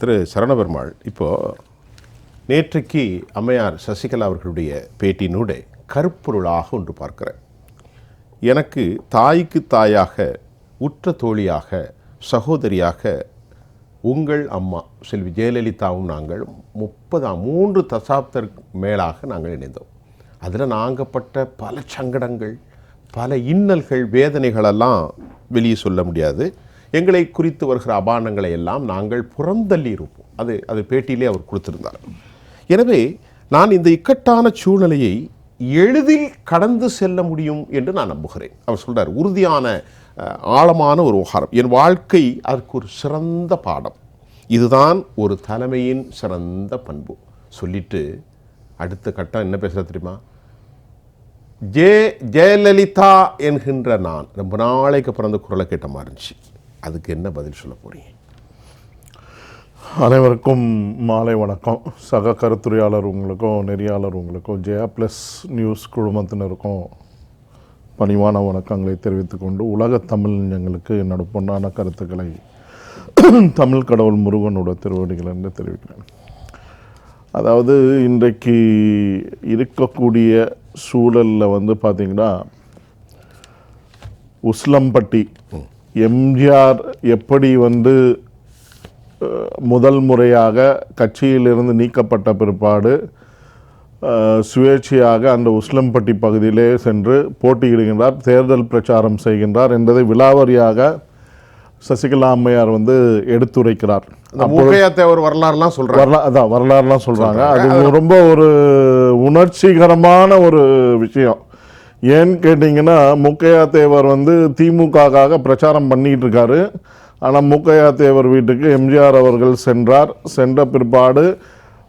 திரு சரணபெருமாள் இப்போது நேற்றைக்கு அம்மையார் சசிகலா அவர்களுடைய பேட்டினூடே கருப்பொருளாக ஒன்று பார்க்கிறேன். எனக்கு தாய்க்கு தாயாக உற்ற தோழியாக சகோதரியாக உங்கள் அம்மா செல்வி ஜெயலலிதாவும் நாங்கள் முப்பதாம் மூன்று தசாப்தருக்கு மேலாக நாங்கள் இணைந்தோம். அதில் நாங்கப்பட்ட பல சங்கடங்கள் பல இன்னல்கள் வேதனைகளெல்லாம் வெளியே சொல்ல முடியாது. எங்களை குறித்து வருகிற அபாண்டங்களை எல்லாம் நாங்கள் புறந்தள்ளி இருப்போம். அது அது பேட்டியிலே அவர் கொடுத்திருந்தார். எனவே நான் இந்த இக்கட்டான சூழ்நிலையை எளிதில் கடந்து செல்ல முடியும் என்று நான் நம்புகிறேன். அவர் சொல்கிறார் உறுதியான ஆழமான ஒரு உகாரம் என் வாழ்க்கை அதற்கு ஒரு சிறந்த பாடம். இதுதான் ஒரு தலைமையின் சிறந்த பண்பு. சொல்லிட்டு அடுத்த கட்டம் என்ன பேசுகிற தெரியுமா? ஜே ஜெயலலிதா என்கின்ற நான் ரொம்ப நாளைக்கு பிறந்த குரலை கேட்ட மாதிரி இருந்துச்சு. அதுக்கு என்ன பதில் சொல்ல போறீங்க? அனைவருக்கும் மாலை வணக்கம். சக கருத்துரையாளர் உங்களுக்கும் நெறியாளர் உங்களுக்கும் ஜெயா ப்ளஸ் நியூஸ் குழுமத்தினருக்கும் பணிவான வணக்கங்களை தெரிவித்துக் கொண்டு உலக தமிழ்ஞங்களுக்கு என்னோட பொன்னான கருத்துக்களை தமிழ் கடவுள் முருகனோட திருவடிகள் என்று தெரிவிக்கிறேன். அதாவது இன்றைக்கு இருக்கக்கூடிய சூழலில் வந்து பார்த்திங்கன்னா உஸ்லம்பட்டி எம்ஜிஆர் எப்படி வந்து முதல் முறையாக கட்சியிலிருந்து நீக்கப்பட்ட பிற்பாடு சுயேட்சையாக அந்த உஸ்லம்பட்டி பகுதியிலே சென்று போட்டியிடுகின்றார் தேர்தல் பிரச்சாரம் செய்கின்றார் என்பதை விலாவரியாக சசிகலா அம்மையார் வந்து எடுத்துரைக்கிறார். தேவர் வரலாறுலாம் வரலா அதான் வரலாறுலாம் சொல்கிறாங்க அது ரொம்ப ஒரு உணர்ச்சிகரமான ஒரு விஷயம். ஏன்னு கேட்டிங்கன்னா முக்கையா தேவர் வந்து திமுகக்காக பிரச்சாரம் பண்ணிகிட்டு இருக்காரு. ஆனால் முக்கையா தேவர் வீட்டுக்கு எம்ஜிஆர் அவர்கள் சென்றார். சென்ற பிற்பாடு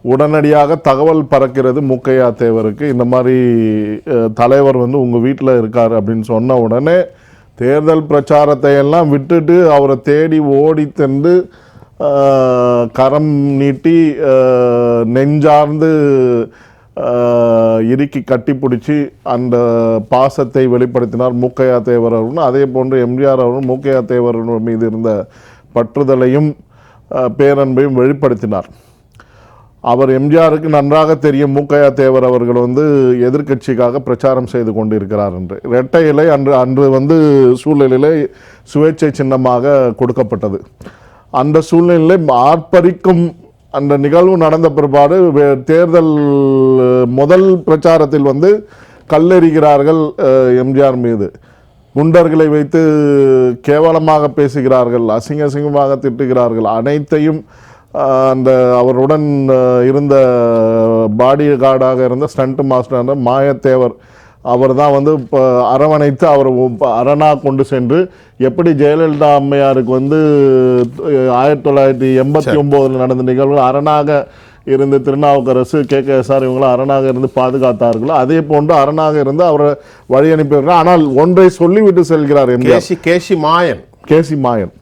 உடனடியாக தகவல் பறக்கிறது முக்கையா தேவருக்கு. இந்த மாதிரி தலைவர் வந்து உங்கள் வீட்டில் இருக்கார் அப்படின்னு சொன்ன உடனே தேர்தல் பிரச்சாரத்தை எல்லாம் விட்டுட்டு அவரை தேடி ஓடி சென்று கரம் நீட்டி நெஞ்சார்ந்து இறுக்கி இறுக்கி கட்டிப்பிடிச்சி அந்த பாசத்தை வெளிப்படுத்தினார் மூக்கையா தேவர் அவர்களும் அதே போன்று எம்ஜிஆர் அவர்களும் மூக்கையா தேவர் மீது இருந்த பற்றுதலையும் பேரன்பையும் வெளிப்படுத்தினார். அவர் எம்ஜிஆருக்கு நன்றாக தெரியும் மூக்கையா தேவர் அவர்கள் வந்து எதிர்க்கட்சிக்காக பிரச்சாரம் செய்து கொண்டிருக்கிறார் என்று. இரட்டை இலை அன்று அன்று வந்து சூழ்நிலையிலே சுயேட்சை சின்னமாக கொடுக்கப்பட்டது. அந்த சூழ்நிலையிலே ஆர்ப்பரிக்கும் அந்த நிகழ்வு நடந்த பிற்பாடு வே- தேர்தல் முதல் பிரச்சாரத்தில் வந்து கல்லெறிகிறார்கள் எம்ஜிஆர் மீது. குண்டர்களை வைத்து கேவலமாக பேசுகிறார்கள் அசிங்க அசிங்கமாக திட்டுகிறார்கள். அனைத்தையும் அந்த அவருடன் இருந்த பாடி கார்டாக இருந்த ஸ்டண்ட் மாஸ்டர் மாயத்தேவர் அவர் தான் வந்து இப்போ அரவணைத்து அவர் அரணா கொண்டு சென்று எப்படி ஜெயலலிதா அம்மையாருக்கு வந்து ஆயிரத்தி தொள்ளாயிரத்தி எண்பத்தி ஒம்போதில் நடந்த நிகழ்வு அரணாக இருந்து திருநாவுக்கரசு கே. கே. எஸ்ஆர் இவங்களும் அரணாக இருந்து பாதுகாத்தார்களோ அதே போன்று அரணாக இருந்து அவரை வழி அனுப்பியிருக்கிறார் ஆனால் ஒன்றை சொல்லிவிட்டு செல்கிறார் கேசி கேசி மாயன். கேசி மாயன்.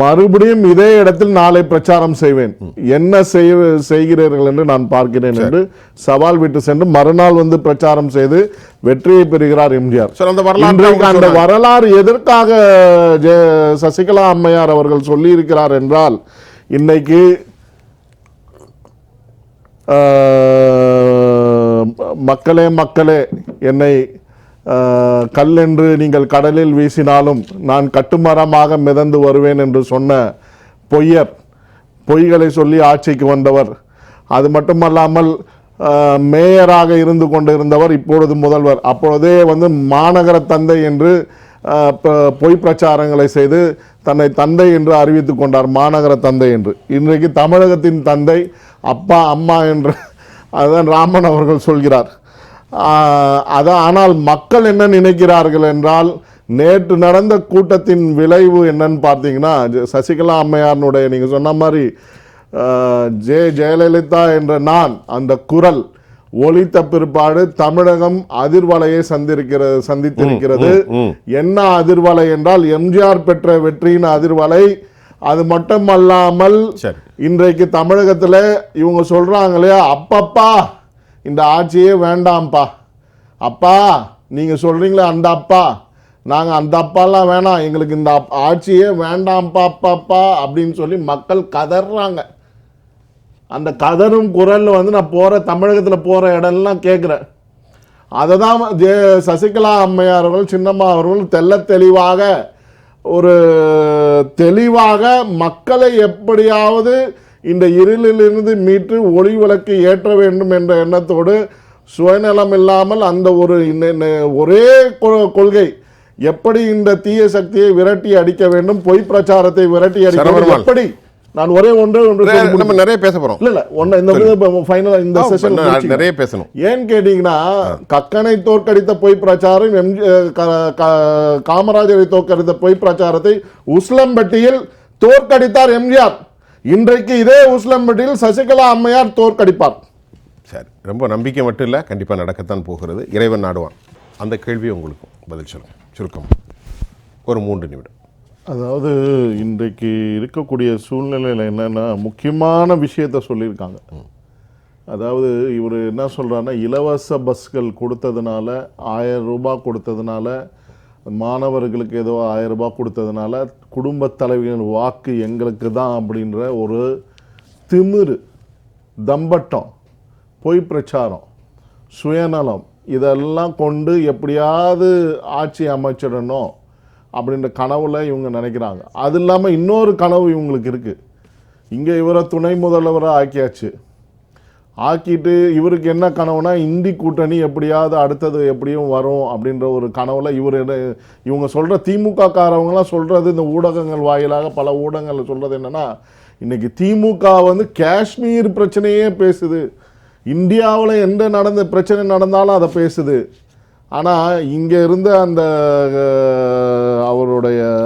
மறுபடியும் இதே இடத்தில் நாளை பிரச்சாரம் செய்வேன். என்ன செய்ய செய்கிறீர்கள் என்று நான் பார்க்கிறேன் என்று சவால் விட்டு சென்று மறுநாள் வந்து பிரச்சாரம் செய்து வெற்றியை பெறுகிறார் எம்ஜிஆர். அந்த வரலாறு எதற்காக சசிகலா அம்மையார் அவர்கள் சொல்லியிருக்கிறார் என்றால் இன்னைக்கு மக்களே மக்களே என்னை கல் என்று நீங்கள் கடலில் வீசினாலும் நான் கட்டுமரமாக மிதந்து வருவேன் என்று சொன்ன பொய்யர் பொய்களை சொல்லி ஆட்சிக்கு வந்தவர். அது மட்டுமல்லாமல் மேயராக இருந்து கொண்டிருந்தவர் இப்பொழுது முதல்வர். அப்பொழுதே வந்து மாநகர தந்தை என்று பொய் பிரச்சாரங்களை செய்து தன்னை தந்தை என்று அறிவித்துக் கொண்டார் மாநகர தந்தை என்று. இன்றைக்கு தமிழகத்தின் தந்தை அப்பா அம்மா என்று அதுதான் ராமன் அவர்கள் சொல்கிறார். அதான் ஆனால் மக்கள் என்ன நினைக்கிறார்கள் என்றால் நேற்று நடந்த கூட்டத்தின் விளைவு என்னன்னு பார்த்தீங்கன்னா சசிகலா அம்மையாருடைய நீங்கள் சொன்ன மாதிரி ஜெ ஜெயலலிதா என்ற நான் அந்த குரல் ஒலித்த பிற்பாடு தமிழகம் அதிர்வலையை சந்திருக்கிறது சந்தித்திருக்கிறது. என்ன அதிர்வலை என்றால் எம்ஜிஆர் பெற்ற வெற்றியின் அதிர்வலை. அது மட்டுமல்லாமல் இன்றைக்கு தமிழகத்தில் இவங்க சொல்றாங்க இல்லையா அப்பப்பா இந்த ஆட்சியே வேண்டாம்ப்பா. அப்பா நீங்கள் சொல்கிறீங்களே அந்த அப்பா. நாங்கள் அந்த அப்பாலாம் வேணாம். எங்களுக்கு இந்த ஆட்சியே வேண்டாம்ப்பா அப்பாப்பா அப்படின்னு சொல்லி மக்கள் கதறாங்க அந்த கதரும் குரலில் வந்து நான் போகிற தமிழகத்தில் போகிற இடம்லாம் கேட்குறேன் அதை தான் ஜே சசிகலா அம்மையார் அவர்கள் சின்னம்மா அவர்கள் தெள்ள தெளிவாக ஒரு தெளிவாக மக்களை எப்படியாவது இந்த இருளிலிருந்து மீட்டு ஒளி விளக்கு ஏற்ற வேண்டும் என்ற எண்ணத்தோடு சுயநலம் இல்லாமல் அந்த ஒரு ஒரே கொள்கை எப்படி இந்த தீய சக்தியை விரட்டி அடிக்க வேண்டும் பொய் பிரச்சாரத்தை விரட்டி அடிக்க. எப்படி? நான் ஒரே ஒன்றே ஒன்று நம்ம. நிறைய பேச போறோம். இல்ல இல்ல ஒன்னு இந்த ஃபைனலா இந்த செஷன் நிறைய பேசணும். ஏன் கேட்டீங்கன்னா கக்கனை தோற்கடித்த பொய் பிரச்சாரம் எம் காமராஜரை தோற்கடித்த பொய் பிரச்சாரத்தை உஸ்லம்பட்டியில் தோற்கடித்தார் எம்ஜிஆர். இன்றைக்கு இதே உஸ்லம்பட்டியில் சசிகலா அம்மையார் தோற்கடிப்பார். சரி ரொம்ப நம்பிக்கை மட்டும் இல்லை கண்டிப்பாக நடக்கத்தான் போகிறது. இறைவன் நாடுவான். அந்த கேள்வி உங்களுக்கும் பதில் சொல்லுங்க. சுருக்கம். ஒரு மூன்று நிமிடம். அதாவது இன்றைக்கு இருக்கக்கூடிய சூழ்நிலையில் என்னன்னா முக்கியமான விஷயத்த சொல்லியிருக்காங்க. அதாவது இவர் என்ன சொல்றாருன்னா இலவச பஸ்கள் கொடுத்ததுனால ஆயிரம் ரூபாய் கொடுத்ததுனால மாணவர்களுக்கு ஏதோ ஆயிரம் ரூபாய் கொடுத்ததுனால குடும்ப தலைவியின் வாக்கு எங்களுக்கு தான் அப்படின்ற ஒரு திமிரு தம்பட்டம் பொய் பிரச்சாரம் சுயநலம் இதெல்லாம் கொண்டு எப்படியாவது ஆட்சி அமைச்சிடணும் அப்படின்ற கனவுல இவங்க நினைக்கிறாங்க. அது இல்லாமல் இன்னொரு கனவு இவங்களுக்கு இருக்குது இங்கே இவரை துணை முதல்வராக ஆக்கியாச்சு. ஆக்கிட்டு இவருக்கு என்ன கனவுனா இந்தி கூட்டணி எப்படியாவது அடுத்தது எப்படியும் வரும் அப்படின்ற ஒரு கனவுல இவர் என்ன இவங்க சொல்ற திமுக காரவங்களாம் சொல்றது இந்த ஊடகங்கள் வாயிலாக பல ஊடகங்கள் சொல்றது என்னன்னா இன்னைக்கு திமுக வந்து காஷ்மீர் பிரச்சனையே பேசுது. இந்தியாவில் எந்த நடந்த பிரச்சனை நடந்தாலும் அதை பேசுது. ஆனால் இங்கே இருந்த அந்த அவருடைய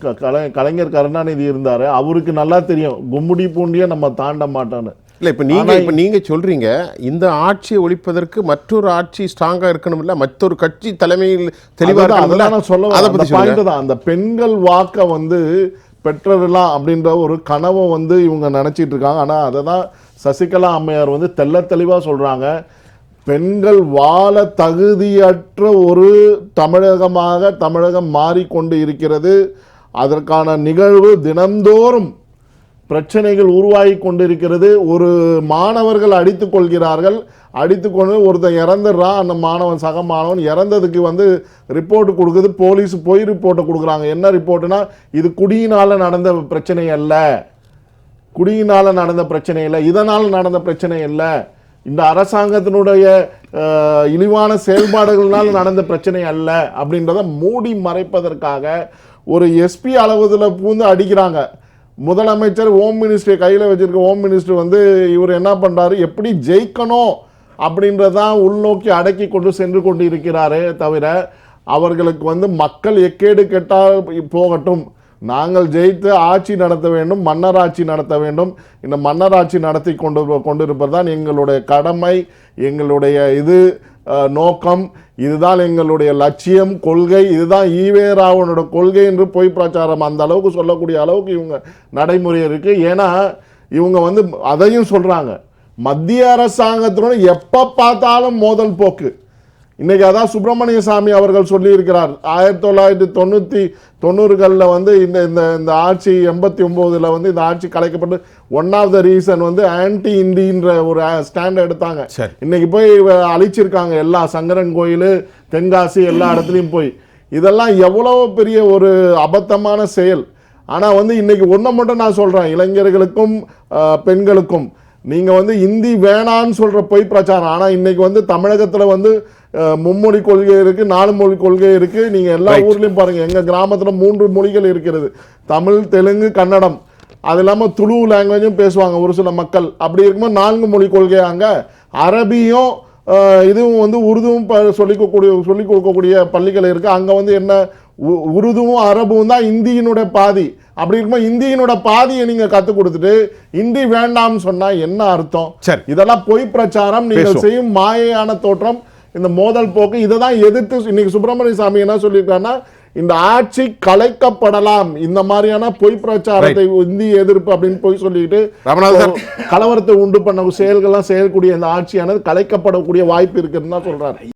க- கலை கலைஞர் கருணாநிதி இருந்தார். அவருக்கு நல்லா தெரியும். கும்முடி பூண்டியை நம்ம தாண்ட மாட்டோன்னு இல்லை இப்போ நீங்க இப்போ நீங்க சொல்றீங்க இந்த ஆட்சியை ஒழிப்பதற்கு மற்றொரு ஆட்சி ஸ்ட்ராங்கா இருக்கணும் இல்ல மற்றொரு கட்சி தலைமையில் தெளிவா அதுதான், இருக்கணும் அதுதான் நான் சொல்ல அதை point தான். அந்த பெண்கள் வாக்கை வந்து பெற்றதெல்லாம் அப்படின்ற ஒரு கனவை வந்து இவங்க நினைச்சிட்டு இருக்காங்க. ஆனா அதை தான் சசிகலா அம்மையார் வந்து தெள்ள தெளிவா சொல்றாங்க. பெண்கள் வாழ தகுதியற்ற ஒரு தமிழகமாக தமிழகம் மாறிக்கொண்டு இருக்கிறது. அதற்கான நிகழ்வு தினந்தோறும் பிரச்சனைகள் உருவாகி கொண்டிருக்கிறது. ஒரு மாணவர்கள் அடித்து கொள்கிறார்கள். அடித்துக்கொண்டு ஒருத்தன் இறந்துடுறான். அந்த மாணவன் சக மாணவன் இறந்ததுக்கு வந்து ரிப்போர்ட் கொடுக்குது. போலீஸ் போய் ரிப்போர்ட்டை கொடுக்குறாங்க. என்ன ரிப்போர்ட்டுனா இது குடியினால் நடந்த பிரச்சனை அல்ல. குடியினால் நடந்த பிரச்சனை இல்லை. இதனால் நடந்த பிரச்சனை இல்லை. இந்த அரசாங்கத்தினுடைய இழிவான செயல்பாடுகளால் நடந்த பிரச்சனை அல்ல அப்படின்றத மூடி மறைப்பதற்காக ஒரு எஸ்பி அளவுதில் பூந்து அடிக்கிறாங்க. முதலமைச்சர் ஹோம் மினிஸ்டர் கையில் வச்சுருக்க ஹோம் மினிஸ்டர் வந்து இவர் என்ன பண்ணுறாரு எப்படி ஜெயிக்கணும் அப்படின்றதான் உள்நோக்கி அடக்கி கொண்டு சென்று கொண்டு இருக்கிறாரே தவிர அவர்களுக்கு வந்து மக்கள் எக்கேடு கெட்டால் போகட்டும். நாங்கள் ஜெயித்து ஆட்சி நடத்த வேண்டும் மன்னராட்சி நடத்த வேண்டும். இந்த மன்னராட்சி நடத்தி கொண்டு கொண்டிருப்பது தான் எங்களுடைய கடமை எங்களுடைய இது நோக்கம். இதுதான் எங்களுடைய லட்சியம் கொள்கை. இதுதான் ஈவேராவனோட கொள்கை என்று பொய் பிரச்சாரம். அந்த அளவுக்கு சொல்லக்கூடிய அளவுக்கு இவங்க நடைமுறை இருக்குது ஏன்னா இவங்க வந்து அதையும் சொல்கிறாங்க மத்திய அரசாங்கத்தினுடன் எப்போ பார்த்தாலும் மோதல் போக்கு. இன்னைக்கு அதான் சுப்பிரமணிய சாமி அவர்கள் சொல்லியிருக்கிறார். ஆயிரத்தி தொள்ளாயிரத்தி தொண்ணூற்றி தொண்ணூறுகளில் வந்து இந்த இந்த இந்த ஆட்சி எண்பத்தி ஒம்போதில் வந்து இந்த ஆட்சி கலைக்கப்பட்டு ஒன் ஆஃப் த ரீசன் வந்து ஆன்டி இந்தின்ற ஒரு ஸ்டாண்ட் எடுத்தாங்க. இன்னைக்கு போய் அழிச்சிருக்காங்க. எல்லா சங்கரன் கோயில் தென்காசி எல்லா இடத்துலையும் போய். இதெல்லாம் எவ்வளவு பெரிய ஒரு அபத்தமான செயல். ஆனால் வந்து இன்னைக்கு ஒன்றை மட்டும் நான் சொல்கிறேன் இளைஞர்களுக்கும் பெண்களுக்கும். நீங்கள் வந்து இந்தி வேணான்னு சொல்கிற பொய் பிரச்சாரம். ஆனால் இன்னைக்கு வந்து தமிழகத்தில் வந்து மும்மொழி கொள்கை இருக்குது நாலு மொழி கொள்கை இருக்குது நீங்கள் எல்லா. ஊர்லேயும் பாருங்கள் எங்கள் கிராமத்தில் மூன்று மொழிகள் இருக்கிறது. தமிழ் தெலுங்கு கன்னடம். அது இல்லாமல் துளு லாங்குவேஜும் பேசுவாங்க ஒரு சில மக்கள். அப்படி இருக்கும்போது நான்கு மொழி கொள்கை அங்கே? அரபியும் இதுவும் வந்து உருதுவும் ப- சொல்லிக் கொடுக்கக்கூடிய சொல்லிக் கொடுக்கக்கூடிய பள்ளிகள் இருக்குது அங்கே வந்து என்ன உ- உருதுவும் அரபும் தான் இந்தியினுடைய பாதி. அப்படி இருக்கும்போது இந்தியினோட பாதியை நீங்கள் கற்றுக் கொடுத்துட்டு இந்தி வேண்டாம்னு சொன்னால் என்ன அர்த்தம்? சரி. இதெல்லாம் பொய் பிரச்சாரம். நீங்கள். செய்யும் மாயையான தோற்றம். இந்த மோதல் போக்கு இதை தான் எதிர்த்து இன்னைக்கு சுப்பிரமணிய சாமி என்ன சொல்லியிருக்காருன்னா இந்த ஆட்சி கலைக்கப்படலாம் இந்த மாதிரியான பொய் பிரச்சாரத்தை இந்திய எதிர்ப்பு அப்படின்னு போய் சொல்லிட்டு. கலவரத்தை உண்டு பண்ண செயல்கள்லாம் செய்யக்கூடிய இந்த ஆட்சியானது கலைக்கப்படக்கூடிய வாய்ப்பு இருக்குன்னு தான் சொல்றாரு